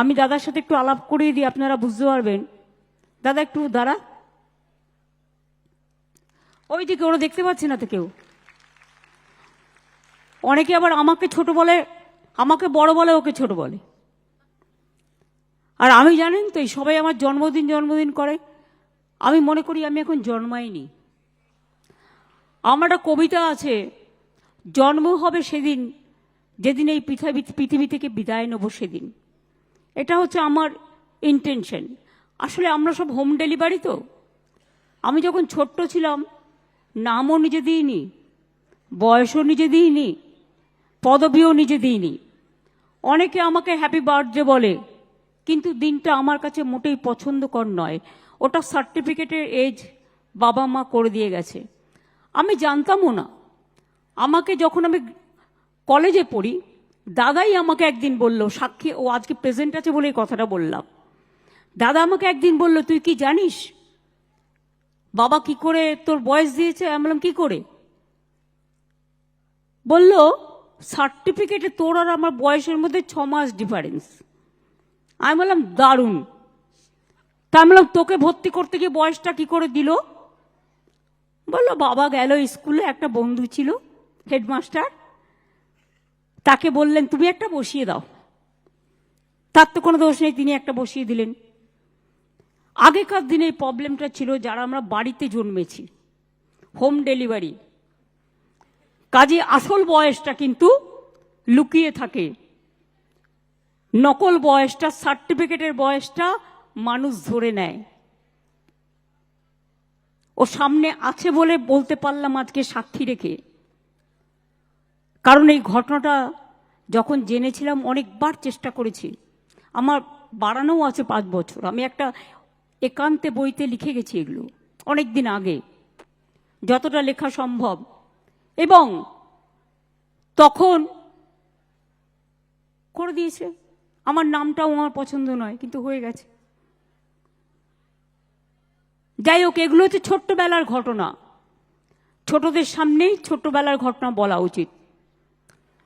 আমি দাদার সাথে একটু আলাপ করিয়ে দিই, আপনারা বুঝতে পারবেন। দাদা, একটু দাঁড়া। ওই ওইদিকে, ওরা দেখতে পাচ্ছে না তো কেউ। অনেকে আবার আমাকে ছোট বলে, আমাকে বড় বলে ওকে ছোট বলে। আর আমি জানেন তো, এই সবাই আমার জন্মদিন জন্মদিন করে। আমি মনে করি আমি এখন জন্মাইনি। আমার একটা কবিতা আছে, জন্ম হবে সেদিন, যেদিন এই পৃথিবী পৃথিবী থেকে বিদায় নেব সেদিন। এটা হচ্ছে আমার ইন্টেনশন আসলে আমরা সব হোম ডেলিভারি তো। আমি যখন ছোট্ট ছিলাম, নামও নিজে দিইনি, বয়সও নিজে দিইনি, পদবিও নিজে দিইনি। অনেকে আমাকে হ্যাপি বার্থডে বলে, কিন্তু দিনটা আমার কাছে মোটেই পছন্দকর নয়। ওটা সার্টিফিকেটের এজ বাবা মা করে দিয়ে গেছে। আমি জানতামও না। আমাকে যখন আমি কলেজে পড়ি দাদাই আমাকে একদিন বলল, সাক্ষী, ও আজকে প্রেজেন্ট আছে বলে এই কথাটা বললাম। দাদা আমাকে একদিন বলল, তুই কি জানিস? বাবা কি করে তোর বয়স দিয়েছে? আমি বললাম, কি করে? বলল সার্টিফিকেটে তোর আর আমার বয়সের মধ্যে ছ মাস ডিফারেন্স আমি বললাম, দারুণ। তা আমি বললাম, তোকে ভর্তি করতে গিয়ে বয়সটা কি করে দিল? বলল, বাবা গেল স্কুলে, একটা বন্ধু ছিল হেডমাস্টার তাকে বললেন, তুমি একটা বসিয়ে দাও। তার তো কোনো দোষ নেই, তিনি একটা বসিয়ে দিলেন। আগেকার দিনে এই প্রবলেমটা ছিল যারা আমরা বাড়িতে জন্মেছি, হোম ডেলিভারি। কাজে আসল বয়সটা কিন্তু লুকিয়ে থাকে। নকল বয়সটা, সার্টিফিকেটের বয়সটা মানুষ ধরে নেয়। ও সামনে আছে বলে বলতে পারলাম আজকে সাক্ষী রেখে। কারণ এই ঘটনাটা যখন জেনেছিলাম, অনেকবার চেষ্টা করেছি। আমার বাড়ানোও আছে পাঁচ বছর। আমি একটা একান্তে বইতে লিখে গেছি এগুলো অনেক দিন আগে। যতটা লেখা সম্ভব। এবং তখন করে দিয়েছে। আমার নামটাও আমার পছন্দ নয়, কিন্তু হয়ে গেছে। যাই হোক, এগুলো হচ্ছে ছোট্টবেলার ঘটনা। ছোটদের সামনেই ছোট্টবেলার ঘটনা বলা উচিত।